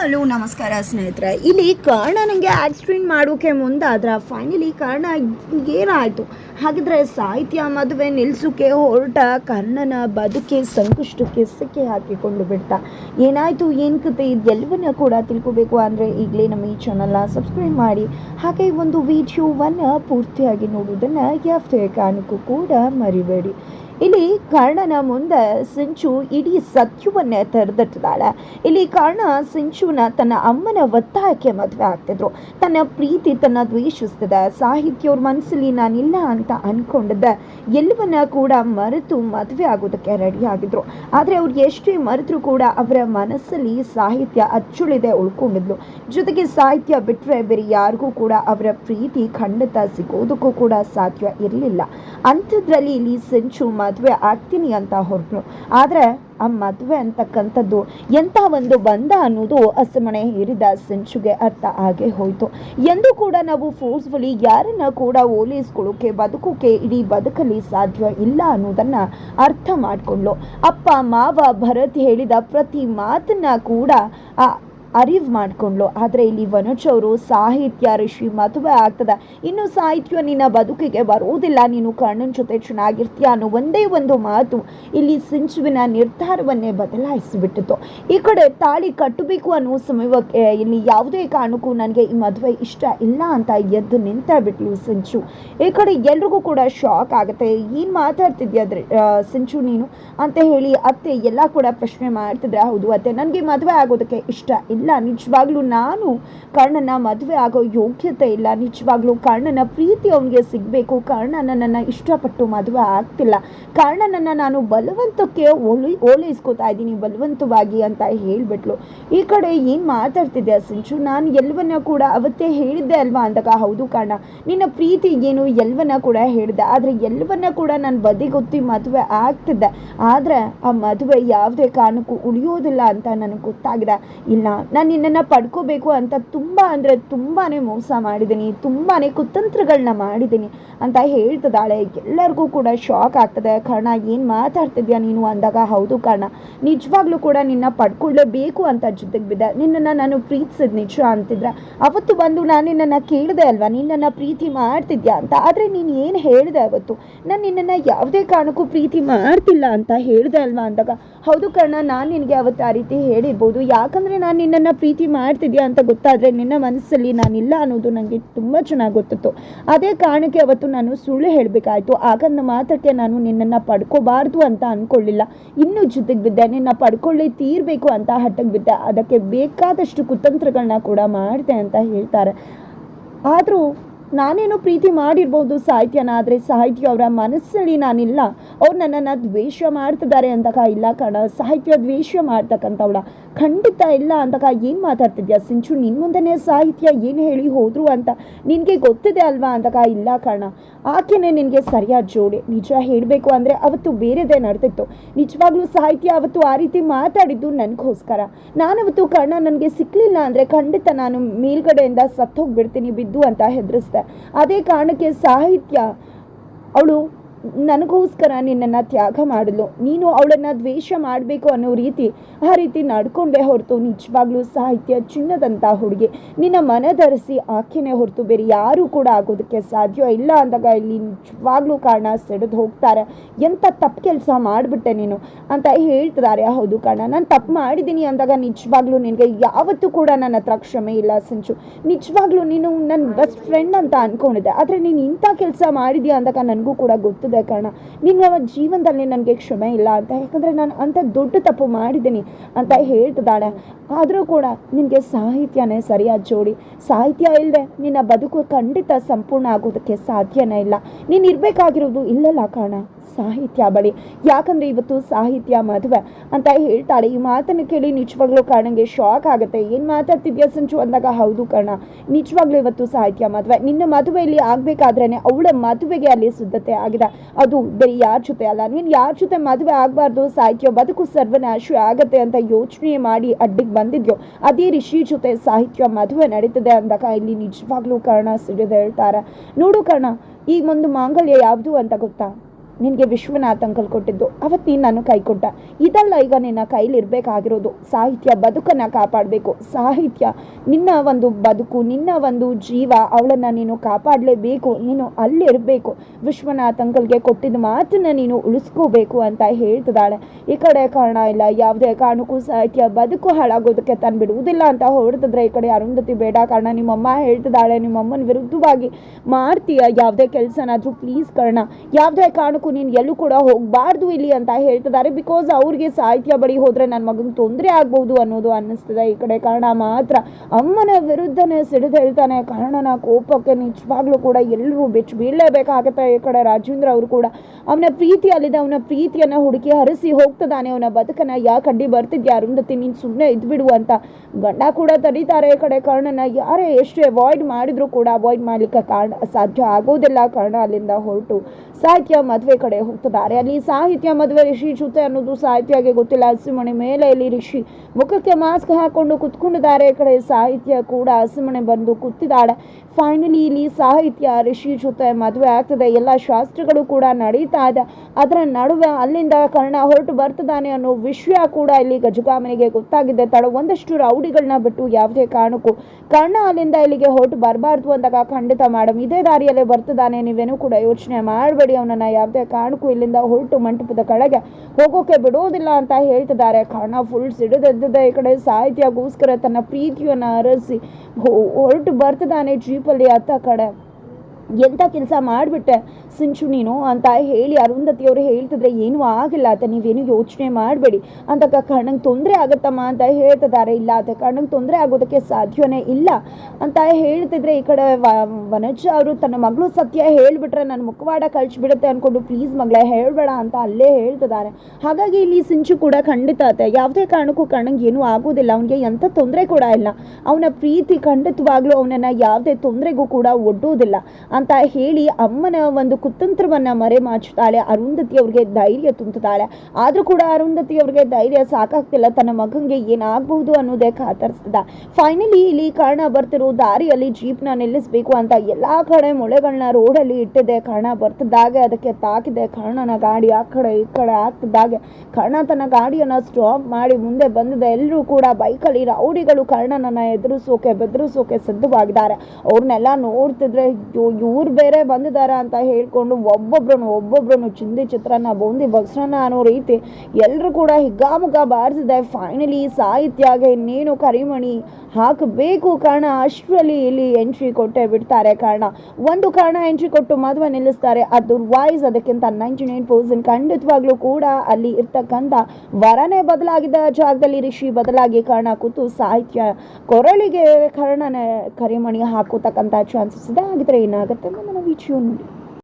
Hello ನಮಸ್ಕಾರ ಸ್ನೇಹಿತರೆ. ಇಲ್ಲಿ ಕರ್ಣ ನನಗೆ ಆಕ್ಸಿಡೆಂಟ್ ಮಾಡೋಕೆ ಮುಂದಾದ್ರೆ ಫೈನಲಿ ಕರ್ಣ ಏನಾಯಿತು? ಹಾಗಿದ್ರೆ ಸಾಹಿತ್ಯ ಮದುವೆ ನಿಲ್ಲಿಸೋಕೆ ಹೊರಟ ಕರ್ಣನ ಬದುಕೆ ಸಂಕಷ್ಟಕ್ಕೆ ಸಿಕ್ಕಿ ಹಾಕಿಕೊಂಡು ಬಿಡ್ತಾ ಏನಾಯಿತು? ಏನು ಕತೆ? ಇದೆಲ್ಲವನ್ನ ಕೂಡ ತಿಳ್ಕೊಬೇಕು ಅಂದರೆ ಈಗಲೇ ನಮ್ಮ ಈ ಚಾನಲ್ನ ಸಬ್ಸ್ಕ್ರೈಬ್ ಮಾಡಿ. ಹಾಗೆ ಒಂದು ವಿಡಿಯೋವನ್ನು ಪೂರ್ತಿಯಾಗಿ ನೋಡೋದನ್ನು ಯಾವುದೇ ಕಾರಣಕ್ಕೂ ಕೂಡ ಮರಿಬೇಡಿ. ಇಲ್ಲಿ ಕರ್ಣನ ಮುಂದೆ ಸಿಂಚು ಇಡೀ ಸತ್ಯವನ್ನೇ ತೆರೆದಿಟ್ಟಿದ್ದಾಳೆ. ಇಲ್ಲಿ ಕರ್ಣ ಸಿಂಚುನ ತನ್ನ ಅಮ್ಮನ ಒತ್ತಾಯಕ್ಕೆ ಮದುವೆ ಆಗ್ತಿದ್ರು. ತನ್ನ ಪ್ರೀತಿ ತನ್ನ ದ್ವೇಷಿಸ್ತಿದೆ. ಸಾಹಿತ್ಯ ಅವ್ರ ಮನಸ್ಸಲ್ಲಿ ನಾನಿಲ್ಲ ಅಂತ ಅನ್ಕೊಂಡಿದ್ದೆ. ಎಲ್ಲವನ್ನ ಕೂಡ ಮರೆತು ಮದುವೆ ಆಗೋದಕ್ಕೆ ರೆಡಿ ಆಗಿದ್ರು. ಆದರೆ ಅವ್ರು ಎಷ್ಟೇ ಮರೆತರೂ ಕೂಡ ಅವರ ಮನಸ್ಸಲ್ಲಿ ಸಾಹಿತ್ಯ ಅಚ್ಚುಳಿದೆ ಉಳ್ಕೊಂಡಿದ್ಲು. ಜೊತೆಗೆ ಸಾಹಿತ್ಯ ಬಿಟ್ಟರೆ ಬೇರೆ ಯಾರಿಗೂ ಕೂಡ ಅವರ ಪ್ರೀತಿ ಖಂಡಿತ ಸಿಗೋದಕ್ಕೂ ಕೂಡ ಸಾಧ್ಯ ಇರಲಿಲ್ಲ. ಅಂಥದ್ರಲ್ಲಿ ಇಲ್ಲಿ ಸಿಂಚು ಮದುವೆ ಆಗ್ತೀನಿ ಅಂತ ಹೊರಟು ಆದರೆ ಆ ಮದುವೆ ಅಂತಕ್ಕಂಥದ್ದು ಎಂಥ ಒಂದು ಬಂಧ ಅನ್ನೋದು ಅಸಮಣೆ ಹೇರಿದ ಸಂಚುಗೆ ಅರ್ಥ ಆಗೇ ಹೋಯಿತು. ಎಂದು ಕೂಡ ನಾವು ಫೋರ್ಸ್ಫುಲಿ ಯಾರನ್ನ ಕೂಡ ಓಲೈಸ್ಕೊಳ್ಳೋಕೆ ಬದುಕೋಕೆ, ಇಡೀ ಬದುಕಲ್ಲಿ ಸಾಧ್ಯ ಇಲ್ಲ ಅನ್ನೋದನ್ನು ಅರ್ಥ ಮಾಡಿಕೊಂಡ್ಲು. ಅಪ್ಪ, ಮಾವ, ಭರತ್ ಹೇಳಿದ ಪ್ರತಿ ಮಾತನ್ನ ಕೂಡ ಆ ಅರಿವು ಮಾಡಿಕೊಂಡ್ಲು. ಆದರೆ ಇಲ್ಲಿ ವನುಜ್ ಅವರು ಸಾಹಿತ್ಯ ಋಷಿ ಮದುವೆ ಆಗ್ತದ. ಇನ್ನು ಸಾಹಿತ್ಯ ನಿನ್ನ ಬದುಕಿಗೆ ಬರುವುದಿಲ್ಲ. ನೀನು ಕರ್ಣನ್ ಜೊತೆ ಚೆನ್ನಾಗಿರ್ತೀಯ ಅನ್ನೋ ಒಂದೇ ಒಂದು ಮಾತು ಇಲ್ಲಿ ಸಿಂಚುವಿನ ನಿರ್ಧಾರವನ್ನೇ ಬದಲಾಯಿಸಿಬಿಟ್ಟಿತು ಈ ಕಡೆ ತಾಳಿ ಕಟ್ಟಬೇಕು ಅನ್ನೋ ಸಮಯಕ್ಕೆ ಇಲ್ಲಿ ಯಾವುದೇ ಕಾರಣಕ್ಕೂ ನನಗೆ ಈ ಮದುವೆ ಇಷ್ಟ ಇಲ್ಲ ಅಂತ ಎದ್ದು ನಿಂತ ಬಿಟ್ಲು ಸಿಂಚು. ಈ ಕಡೆ ಎಲ್ರಿಗೂ ಕೂಡ ಶಾಕ್ ಆಗುತ್ತೆ. ಏನು ಮಾತಾಡ್ತಿದ್ಯಾ ಸಿಂಚು ನೀನು? ಅಂತ ಹೇಳಿ ಅತ್ತೆ ಎಲ್ಲ ಕೂಡ ಪ್ರಶ್ನೆ ಮಾಡ್ತಿದ್ರೆ, ಹೌದು ಅತ್ತೆ, ನನಗೆ ಮದುವೆ ಆಗೋದಕ್ಕೆ ಇಷ್ಟ ಇಲ್ಲ. ನಿಜವಾಗ್ಲೂ ನಾನು ಕರ್ಣನ ಮದುವೆ ಆಗೋ ಯೋಗ್ಯತೆ ಇಲ್ಲ. ನಿಜವಾಗ್ಲೂ ಕರ್ಣನ ಪ್ರೀತಿ ಅವನಿಗೆ ಸಿಗಬೇಕು. ಕರ್ಣ ನನ್ನನ್ನು ಇಷ್ಟಪಟ್ಟು ಮದುವೆ ಆಗ್ತಿಲ್ಲ. ಕರ್ಣನನ್ನು ನಾನು ಬಲವಂತಕ್ಕೆ ಓಲಿ ಓಲೈಸ್ಕೋತಾ ಇದ್ದೀನಿ. ಬಲವಂತವಾಗಿ ಅಂತ ಹೇಳಿಬಿಟ್ಲು. ಈ ಕಡೆ ಏನು ಮಾತಾಡ್ತಿದ್ದೆ ಸಿಂಚು? ನಾನು ಎಲ್ಲವನ್ನ ಕೂಡ ಅವತ್ತೇ ಹೇಳಿದ್ದೆ ಅಲ್ವಾ ಅಂದಾಗ? ಹೌದು ಕರ್ಣ. ನಿನ್ನ ಪ್ರೀತಿ ಏನು ಎಲ್ಲವನ್ನ ಕೂಡ ಹೇಳಿದೆ. ಆದರೆ ಎಲ್ಲವನ್ನ ಕೂಡ ನಾನು ಬದಿಗೊತ್ತಿ ಮದುವೆ ಆಗ್ತಿದ್ದೆ. ಆದರೆ ಆ ಮದುವೆ ಯಾವುದೇ ಕಾರಣಕ್ಕೂ ಉಳಿಯೋದಿಲ್ಲ ಅಂತ ನನಗೆ ಗೊತ್ತಾಗಿದೆ. ಇಲ್ಲ ನಾನು ನಿನ್ನನ್ನು ಪಡ್ಕೋಬೇಕು ಅಂತ ತುಂಬ ಅಂದರೆ ತುಂಬಾ ಮೋಸ ಮಾಡಿದ್ದೀನಿ ತುಂಬಾ ಕುತಂತ್ರಗಳನ್ನ ಮಾಡಿದ್ದೀನಿ ಅಂತ ಹೇಳ್ತಿದ್ದಾಳೆ. ಎಲ್ಲರಿಗೂ ಕೂಡ ಶಾಕ್ ಆಗ್ತದೆ. ಕಾರಣ, ಏನು ಮಾತಾಡ್ತಿದ್ಯಾ ನೀನು ಅಂದಾಗ, ಹೌದು ಕಾರಣ, ನಿಜವಾಗ್ಲೂ ಕೂಡ ನಿನ್ನ ಪಡ್ಕೊಳ್ಳೇಬೇಕು ಅಂತ ಜೊತೆಗೆ ಬಿದ್ದೆ. ನಿನ್ನನ್ನು ನಾನು ಪ್ರೀತಿಸಿದ ನಿಜ ಅಂತಿದ್ರೆ. ಅವತ್ತು ಬಂದು ನಾನು ನಿನ್ನನ್ನು ಕೇಳಿದೆ ಅಲ್ವಾ, ನಿನ್ನನ್ನು ಪ್ರೀತಿ ಮಾಡ್ತಿದ್ಯಾ ಅಂತ? ಆದರೆ ನೀನು ಏನು ಹೇಳಿದೆ ಅವತ್ತು? ನಾನು ನಿನ್ನನ್ನು ಯಾವುದೇ ಕಾರಣಕ್ಕೂ ಪ್ರೀತಿ ಮಾಡ್ತಿಲ್ಲ ಅಂತ ಹೇಳಿದೆ ಅಲ್ವಾ ಅಂದಾಗ? ಹೌದು ಕಾರಣ, ನಾನು ನಿನಗೆ ಅವತ್ತು ಆ ರೀತಿ ಹೇಳಿರ್ಬೋದು. ಯಾಕಂದರೆ ನಾನು ನಿನ್ನನ್ನು ಪ್ರೀತಿ ಮಾಡ್ತಿದ್ಯಾ ಅಂತ ಗೊತ್ತಾದರೆ ನಿನ್ನ ಮನಸ್ಸಲ್ಲಿ ನಾನಿಲ್ಲ ಅನ್ನೋದು ನನಗೆ ತುಂಬ ಚೆನ್ನಾಗಿ ಗೊತ್ತಿತ್ತು. ಅದೇ ಕಾರಣಕ್ಕೆ ಅವತ್ತು ನಾನು ಸುಳ್ಳು ಹೇಳಬೇಕಾಯಿತು. ಆಗ ನನ್ನ ಮಾತಕ್ಕೆ ನಾನು ನಿನ್ನನ್ನು ಪಡ್ಕೋಬಾರ್ದು ಅಂತ ಅಂದ್ಕೊಳ್ಳಿಲ್ಲ ಇನ್ನೂ ಜೊತೆಗೆ ಬಿದ್ದೆ, ನಿನ್ನ ಪಡ್ಕೊಳ್ಳಿ ತೀರಬೇಕು ಅಂತ ಹಟ್ಟಕ್ಕೆ ಬಿದ್ದೆ. ಅದಕ್ಕೆ ಬೇಕಾದಷ್ಟು ಕುತಂತ್ರಗಳನ್ನ ಕೂಡ ಮಾಡಿದೆ ಅಂತ ಹೇಳ್ತಾರೆ. ಆದರೂ ನಾನೇನು ಪ್ರೀತಿ ಮಾಡಿರ್ಬೋದು ಸಾಹಿತ್ಯನ, ಆದರೆ ಸಾಹಿತ್ಯ ಅವರ ಮನಸ್ಸಲ್ಲಿ ನಾನಿಲ್ಲ. ಅವ್ರು ನನ್ನನ್ನು ದ್ವೇಷ ಮಾಡ್ತಿದ್ದಾರೆ ಅಂತ ಇಲ್ಲ ಕಣ. ಸಾಹಿತ್ಯ ದ್ವೇಷ ಮಾಡ್ತಕ್ಕಂಥವಳ. ಖಂಡಿತ ಇಲ್ಲ ಅಂದಾಗ ಏನು ಮಾತಾಡ್ತಿದ್ಯಾ ಸಿಂಚು? ನಿನ್ನ ಮುಂದೆನೇ ಸಾಹಿತ್ಯ ಏನು ಹೇಳಿ ಹೋದ್ರು ಅಂತ ನಿನಗೆ ಗೊತ್ತಿದೆ ಅಲ್ವಾ ಅಂದಾಗ ಇಲ್ಲ ಕಣ ಆಕೆನೇ ನಿನಗೆ ಸರಿಯಾದ ಜೋಡಿ. ನಿಜ ಹೇಳಬೇಕು ಅಂದರೆ ಅವತ್ತು ಬೇರೆದೇ ನಡೆದಿತ್ತು. ನಿಜವಾಗ್ಲೂ ಸಾಹಿತ್ಯ ಅವತ್ತು ಆ ರೀತಿ ಮಾತಾಡಿದ್ದು ನನಗೋಸ್ಕರ. ನಾನವತ್ತು ಕರ್ಣ ನನಗೆ ಸಿಕ್ಕಲಿಲ್ಲ ಅಂದರೆ ಖಂಡಿತ ನಾನು ಮೇಲ್ಗಡೆಯಿಂದ ಸತ್ತೋಗ್ಬಿಡ್ತೀನಿ, ಬಿದ್ದು ಅಂತ ಹೆದರಿಸ್ದೆ. ಅದೇ ಕಾರಣಕ್ಕೆ ಸಾಹಿತ್ಯ ಅವಳು ನನಗೋಸ್ಕರ ನಿನ್ನನ್ನು ತ್ಯಾಗ ಮಾಡಲು, ನೀನು ಅವಳನ್ನು ದ್ವೇಷ ಮಾಡಬೇಕು ಅನ್ನೋ ರೀತಿ ಆ ರೀತಿ ನಡ್ಕೊಂಡೆ ಹೊರತು ನಿಜವಾಗ್ಲೂ ಸಾಹಿತ್ಯ ಚಿನ್ನದಂಥ ಹುಡುಗಿ. ನಿನ್ನ ಮನಧರಿಸಿ ಆಕೆನೇ ಹೊರತು ಬೇರೆ ಯಾರೂ ಕೂಡ ಆಗೋದಕ್ಕೆ ಸಾಧ್ಯ ಇಲ್ಲ ಅಂದಾಗ ಇಲ್ಲಿ ನಿಜವಾಗ್ಲೂ ಕಾರಣ ಸೆಡೆದು ಹೋಗ್ತಾರೆ. ಎಂಥ ತಪ್ಪು ಕೆಲಸ ಮಾಡಿಬಿಟ್ಟೆ ನೀನು ಅಂತ ಹೇಳ್ತಿದ್ದಾರೆ. ಹೌದು ಕಾರಣ ನಾನು ತಪ್ಪು ಮಾಡಿದ್ದೀನಿ ಅಂದಾಗ ನಿಜವಾಗ್ಲೂ ನಿನಗೆ ಯಾವತ್ತೂ ಕೂಡ ನನ್ನ ಹತ್ರ ಕ್ಷಮೆ ಇಲ್ಲ ಸಂಚು. ನಿಜವಾಗ್ಲೂ ನೀನು ನನ್ನ ಬೆಸ್ಟ್ ಫ್ರೆಂಡ್ ಅಂತ ಅಂದ್ಕೊಂಡಿದ್ದೆ ಆದರೆ ನೀನು ಇಂಥ ಕೆಲಸ ಮಾಡಿದ್ಯಾ ಅಂದಾಗ ನನಗೂ ಕೂಡ ಗೊತ್ತಿದೆ ಕಾರಣ. ನಿನ್ನ ಜೀವನದಲ್ಲಿ ನನಗೆ ಕ್ಷಮೆ ಇಲ್ಲ ಅಂತ. ಯಾಕಂದರೆ ನಾನು ಅಂಥ ದೊಡ್ಡ ತಪ್ಪು ಮಾಡಿದ್ದೀನಿ ಅಂತ ಹೇಳ್ತಿದ್ದಾಳೆ. ಆದರೂ ಕೂಡ ನಿನಗೆ ಸಾಹಿತ್ಯನೇ ಸರಿಯಾದ ಜೋಡಿ. ಸಾಹಿತ್ಯ ಇಲ್ಲದೆ ನಿನ್ನ ಬದುಕು ಖಂಡಿತ ಸಂಪೂರ್ಣ ಆಗೋದಕ್ಕೆ ಸಾಧ್ಯನೇ ಇಲ್ಲ. ನೀನು ಇರಬೇಕಾಗಿರೋದು ಇಲ್ಲಲ್ಲ ಕಾರಣ. ಸಾಹಿತ್ಯ ಬಳಿ. ಯಾಕಂದ್ರೆ ಇವತ್ತು ಸಾಹಿತ್ಯ ಮದುವೆ ಅಂತ ಹೇಳ್ತಾಳೆ. ಈ ಮಾತನ್ನು ಕೇಳಿ ನಿಜವಾಗ್ಲೂ ಕರ್ಣಂಗೆ ಶಾಕ್ ಆಗುತ್ತೆ. ಏನು ಮಾತಾಡ್ತಿದ್ಯಾ ಸಂಚು ಅಂದಾಗ, ಹೌದು ಕಣ ನಿಜವಾಗ್ಲೂ ಇವತ್ತು ಸಾಹಿತ್ಯ ಮದುವೆ. ನಿನ್ನ ಮದುವೆಯಲ್ಲಿ ಆಗಬೇಕಾದ್ರೇ ಅವಳ ಮದುವೆಗೆ ಅಲ್ಲಿ ಸಿದ್ಧತೆ ಆಗಿದೆ. ಅದು ಬೇರೆ ಯಾರ ಜೊತೆ ಅಲ್ಲ. ನೀನು ಯಾರ ಜೊತೆ ಮದುವೆ ಆಗಬಾರ್ದು? ಸಾಹಿತ್ಯ ಬದುಕು ಸರ್ವನಾಶ ಆಗತ್ತೆ ಅಂತ ಯೋಚನೆ ಮಾಡಿ ಅಡ್ಡಿಗೆ ಬಂದಿದ್ಯೋ, ಅದೇ ಋಷಿ ಜೊತೆ ಸಾಹಿತ್ಯ ಮದುವೆ ನಡೀತದೆ ಅಂದಾಗ ಇಲ್ಲಿ ನಿಜವಾಗ್ಲೂ ಕರ್ಣ ಸಿಡಿದು ಹೇಳ್ತಾರೆ. ನೋಡು ಕರ್ಣ, ಈ ಒಂದು ಮಾಂಗಲ್ಯ ಯಾವುದು ಅಂತ ಗೊತ್ತಾ? ನಿನಗೆ ವಿಶ್ವನಾಥ್ ಅಂಕಲ್ ಕೊಟ್ಟಿದ್ದು. ಅವತ್ತು ನೀನು ಕೈ ಕೊಟ್ಟ. ಇದಲ್ಲ ಈಗ ನಿನ್ನ ಕೈಲಿ ಇರಬೇಕಾಗಿರೋದು. ಸಾಹಿತ್ಯ ಬದುಕನ್ನು ಕಾಪಾಡಬೇಕು. ಸಾಹಿತ್ಯ, ನಿನ್ನ ಒಂದು ಬದುಕು, ನಿನ್ನ ಒಂದು ಜೀವ, ಅವಳನ್ನು ನೀನು ಕಾಪಾಡಲೇಬೇಕು. ನೀನು ಅಲ್ಲಿರಬೇಕು. ವಿಶ್ವನಾಥ್ ಅಂಕಲ್ಗೆ ಕೊಟ್ಟಿದ್ದ ಮಾತನ್ನ ನೀನು ಉಳಿಸ್ಕೋಬೇಕು ಅಂತ ಹೇಳ್ತಿದ್ದಾಳೆ. ಈ ಕಡೆ ಕಾರಣ ಇಲ್ಲ. ಯಾವುದೇ ಕಾರಣಕ್ಕೂ ಸಾಹಿತ್ಯ ಬದುಕು ಹಾಳಾಗೋದಕ್ಕೆ ತಾನು ಬಿಡುವುದಿಲ್ಲ ಅಂತ ಹೊರಡ್ತಿದ್ರೆ ಈ ಕಡೆ ಅರುಂಧತಿ ಬೇಡ. ಕಾರಣ ನಿಮ್ಮಮ್ಮ ಹೇಳ್ತಿದ್ದಾಳೆ. ನಿಮ್ಮಮ್ಮನ ವಿರುದ್ಧವಾಗಿ ಮಾಡ್ತೀಯ? ಯಾವುದೇ ಕೆಲಸನಾದರೂ ಪ್ಲೀಸ್ ಕರ್ಣ. ಯಾವುದೇ ಕಾರಣಕ್ಕೂ ನೀನು ಎಲ್ಲೂ ಕೂಡ ಹೋಗಬಾರ್ದು ಇಲ್ಲಿ ಅಂತ ಹೇಳ್ತಿದ್ದಾರೆ. ಬಿಕಾಸ್ ಅವ್ರಿಗೆ ಸಾಹಿತ್ಯ ಬಳಿ ಹೋದ್ರೆ ನನ್ನ ಮಗನಿಗೆ ತೊಂದರೆ ಆಗ್ಬೋದು ಅನ್ನೋದು ಅನ್ನಿಸ್ತದೆ. ಈ ಕಡೆ ಕಾರಣ ಮಾತ್ರ ಅಮ್ಮನ ವಿರುದ್ಧನೇ ಸಿಡಿದು ಹೇಳ್ತಾನೆ. ಕಾರಣನ ಕೋಪಕ್ಕೆ ನಿಜವಾಗ್ಲೂ ಕೂಡ ಎಲ್ಲರೂ ಬೆಚ್ಚ ಬೀಳಲೇಬೇಕಾಗತ್ತೆ. ಈ ಕಡೆ ರಾಜೇಂದ್ರ ಅವರು ಕೂಡ ಅವನ ಪ್ರೀತಿ ಅಲ್ಲಿದೆ ಅವನ ಪ್ರೀತಿಯನ್ನ ಹುಡುಕಿ ಹರಿಸಿ ಹೋಗ್ತದಾನೆ ಅವನ ಬದುಕನ್ನು ಯಾಕೆ ಅಡ್ಡಿ ಬರ್ತಿದ್ಯಾ? ಅರುಂಧತಿ, ನೀನು ಸುಮ್ಮನೆ ಇದ್ಬಿಡು ಅಂತ ಗಂಡ ಕೂಡ ತರೀತಾರೆ ಈ ಕಡೆ ಕರ್ಣನ ಯಾರೇ ಎಷ್ಟು ಅವಾಯ್ಡ್ ಮಾಡಿದ್ರು ಕೂಡ ಅವಾಯ್ಡ್ ಮಾಡ್ಲಿಕ್ಕೆ ಕಾರಣ ಸಾಧ್ಯ ಆಗೋದಿಲ್ಲ. ಕಾರಣ ಅಲ್ಲಿಂದ ಹೊರಟು ಸಾಹಿತ್ಯ ಮದುವೆ ಕಡೆ ಹೋಗ್ತಿದ್ದಾರೆ. ಅಲ್ಲಿ ಸಾಹಿತ್ಯ ಮದುವೆ ರಿಷಿ ಜೊತೆ ಅನ್ನೋದು ಸಾಹಿತ್ಯಗೆ ಗೊತ್ತಿಲ್ಲ. ಹಸಿಮಣೆ ಮೇಲೆ ಇಲ್ಲಿ ರಿಷಿ ಮುಖಕ್ಕೆ ಮಾಸ್ಕ್ ಹಾಕೊಂಡು ಕುತ್ಕೊಂಡಿದ್ದಾರೆ. ಈ ಕಡೆ ಸಾಹಿತ್ಯ ಕೂಡ ಹಸಿಮಣೆ ಬಂದು ಕೂತಿದ್ದಾಳೆ. ಫೈನಲಿ ಇಲ್ಲಿ ಸಾಹಿತ್ಯ ರಿಷಿ ಜೊತೆ ಮದುವೆ ಆಗ್ತದೆ. ಎಲ್ಲ ಶಾಸ್ತ್ರಗಳು ಕೂಡ ನಡೀತಾ ಇದೆ. ಅದರ ನಡುವೆ ಅಲ್ಲಿಂದ ಕರ್ಣ ಹೊರಟು ಬರ್ತದಾನೆ ಅನ್ನೋ ವಿಷಯ ಕೂಡ ಇಲ್ಲಿ ಗಜಗಾಮನಿಗೆ ಗೊತ್ತಾಗಿದೆ. ತಡ ಒಂದಷ್ಟು ರೌಡಿಗಳನ್ನ ಬಿಟ್ಟು ಯಾವುದೇ ಕಾರಣಕ್ಕೂ ಕರ್ಣ ಅಲ್ಲಿಂದ ಇಲ್ಲಿಗೆ ಹೊರಟು ಬರಬಾರ್ದು ಅಂದಾಗ ಖಂಡಿತ ಮೇಡಮ್ ಇದೇ ದಾರಿಯಲ್ಲೇ ಬರ್ತದಾನೆ ನೀವೇನು ಕೂಡ ಯೋಚನೆ ಮಾಡಬೇಡಿ. ಅವನನ್ನ ಯಾವುದೇ ಕಾರಣಕ್ಕೂ ಇಲ್ಲಿಂದ ಹೊರಟು ಮಂಟಪದ ಕಡೆಗೆ ಹೋಗೋಕೆ ಬಿಡುವುದಿಲ್ಲ ಅಂತ ಹೇಳ್ತಿದ್ದಾರೆ. ಕರ್ಣ ಫುಲ್ ಸಿಡಿದೆದ್ದಿದೆ. ಈ ಕಡೆ ಸಾಹಿತ್ಯಗೋಸ್ಕರ ತನ್ನ ಪ್ರೀತಿಯನ್ನು ಅರಸಿ ಹೊರಟು ಬರ್ತದಾನೆ ಜೀಪಲ್ಲಿ ಅತ್ತ ಕಡೆ. ಎಂಥ ಕೆಲಸ ಮಾಡಿಬಿಟ್ಟೆ? ಸಿಂಚು ನೀನು ಅಂತ ಹೇಳಿ ಅರುಂಧತಿಯವರು ಹೇಳ್ತಿದ್ರೆ ಏನೂ ಆಗಿಲ್ಲ ಅಂತ ನೀವೇನು ಯೋಚನೆ ಮಾಡಬೇಡಿ. ಅಂತ ಕಣ್ಣಂಗೆ ತೊಂದರೆ ಆಗುತ್ತಮ್ಮ ಅಂತ ಹೇಳ್ತಿದ್ದಾರೆ ಇಲ್ಲ ಅಂತ ಕಣ್ಣಂಗೆ ತೊಂದರೆ ಆಗೋದಕ್ಕೆ ಸಾಧ್ಯವೇ ಇಲ್ಲ ಅಂತ ಹೇಳ್ತಿದ್ರೆ ಈ ಕಡೆ ವನಜ ಅವರು ತನ್ನ ಮಗಳು ಸತ್ಯ ಹೇಳಿಬಿಟ್ರೆ ನನ್ನ ಮುಖವಾಡ ಕಳ್ಸಿಬಿಡುತ್ತೆ ಅಂದ್ಕೊಂಡು ಪ್ಲೀಸ್ ಮಗಳೇ ಹೇಳಬೇಡ ಅಂತ ಅಲ್ಲೇ ಹೇಳ್ತಿದ್ದಾರೆ ಹಾಗಾಗಿ ಇಲ್ಲಿ ಸಿಂಚು ಕೂಡ ಖಂಡಿತ ಅತ್ತೆ ಯಾವುದೇ ಕಾರಣಕ್ಕೂ ಕಣ್ಣಂಗೆ ಏನೂ ಆಗೋದಿಲ್ಲ. ಅವನಿಗೆ ಎಂಥ ತೊಂದರೆ ಕೂಡ ಇಲ್ಲ. ಅವನ ಪ್ರೀತಿ ಖಂಡಿತವಾಗ್ಲೂ ಅವನನ್ನು ಯಾವುದೇ ತೊಂದರೆಗೂ ಕೂಡ ಒಡ್ಡೋದಿಲ್ಲ. ಅಂತ ಹೇಳಿ ಅಮ್ಮನ ಒಂದು ಕುತಂತ್ರವನ್ನ ಮರೆಮಾಚುತ್ತಾಳೆ ಅರುಂಧತಿ ಅವ್ರಿಗೆ ಧೈರ್ಯ ತುಂಬುತ್ತಾಳೆ ಆದರೂ ಕೂಡ ಅರುಂಧತಿ ಅವ್ರಿಗೆ ಧೈರ್ಯ ಸಾಕಾಗ್ತಿಲ್ಲ. ತನ್ನ ಮಗನಿಗೆ ಏನಾಗಬಹುದು ಅನ್ನೋದೇ ಕಾತರಿಸ್ತದ. ಫೈನಲಿ ಇಲ್ಲಿ ಕಾರಣ ಬರ್ತಿರೋ ದಾರಿಯಲ್ಲಿ ಜೀಪ್ನ ನಿಲ್ಲಿಸಬೇಕು ಅಂತ ಎಲ್ಲಾ ಕಡೆ ಮೊಳೆಗಳನ್ನ ರೋಡಲ್ಲಿ ಇಟ್ಟಿದೆ. ಕಾರಣ ಬರ್ತಿದ್ದಾಗೆ ಅದಕ್ಕೆ ತಾಕಿದೆ. ಕಾರಣನ ಗಾಡಿ ಆ ಕಡೆ ಈ ಕಡೆ ಆಗ್ತಿದ್ದಾಗೆ ಕಾರಣ ತನ್ನ ಗಾಡಿಯನ್ನ ಸ್ಟಾಪ್ ಮಾಡಿ ಮುಂದೆ ಬಂದಿದೆ. ಎಲ್ಲರೂ ಕೂಡ ಬೈಕಲ್ಲಿ ರೌಡಿಗಳು ಕರ್ಣನನ್ನ ಎದುರಿಸೋಕೆ, ಬೆದರಿಸೋಕೆ ಸಿದ್ಧವಾಗಿದ್ದಾರೆ. ಅವ್ರನ್ನೆಲ್ಲ ನೋಡ್ತಿದ್ರೆ ಇವ್ರು ಬೇರೆ ಬಂದಿದ್ದಾರೆ ಅಂತ ಹೇಳ್ಕೊಂಡು ಒಬ್ಬೊಬ್ರನ್ನು ಒಬ್ಬೊಬ್ರನ್ನು ಚಿಂದಿ ಚಿತ್ರಾನ್ನ ಬೂಂದಿ ಬಗ್ಸ್ರನ್ನ ಅನ್ನೋ ರೀತಿ ಎಲ್ಲರೂ ಕೂಡ ಹಿಗ್ಗಾಮುಗ್ಗ ಬಾರಿಸಿದೆ. ಫೈನಲಿ ಸಾಹಿತ್ಯಾಗೆ ಇನ್ನೇನು ಕರಿಮಣಿ ಹಾಕಬೇಕು ಕಾರಣ? ಅಶ್ವಲಿ ಇಲ್ಲಿ ಎಂಟ್ರಿ ಕೊಟ್ಟೇ ಬಿಡ್ತಾರೆ ಕಾರಣ. ಒಂದು ಕಾರಣ ಎಂಟ್ರಿ ಕೊಟ್ಟು ಮದುವೆ ನಿಲ್ಲಿಸ್ತಾರೆ. ಅದು ವಾಯ್ಸ್ ಅದಕ್ಕಿಂತ ನೈಂಟಿ ನೈನ್ ಪರ್ಸೆಂಟ್ ಖಂಡಿತವಾಗ್ಲೂ ಕೂಡ ಅಲ್ಲಿ ಇರ್ತಕ್ಕಂಥ ವರನೇ ಬದಲಾಗಿದ್ದ ಜಾಗದಲ್ಲಿ ಋಷಿ ಬದಲಾಗಿ ಕಾರಣ ಕೂತು ಸಾಹಿತ್ಯ ಕೊರಳಿಗೆ ಕರ್ಣನೇ ಕರಿಮಣಿ ಹಾಕೋತಕ್ಕಂಥ ಚಾನ್ಸಸ್ ಇದೆ. ಹಾಗಿದ್ರೆ ಏನಾಗುತ್ತೆ ಮುಂದಿನ ವಿಡಿಯೋ ನೋಡಿ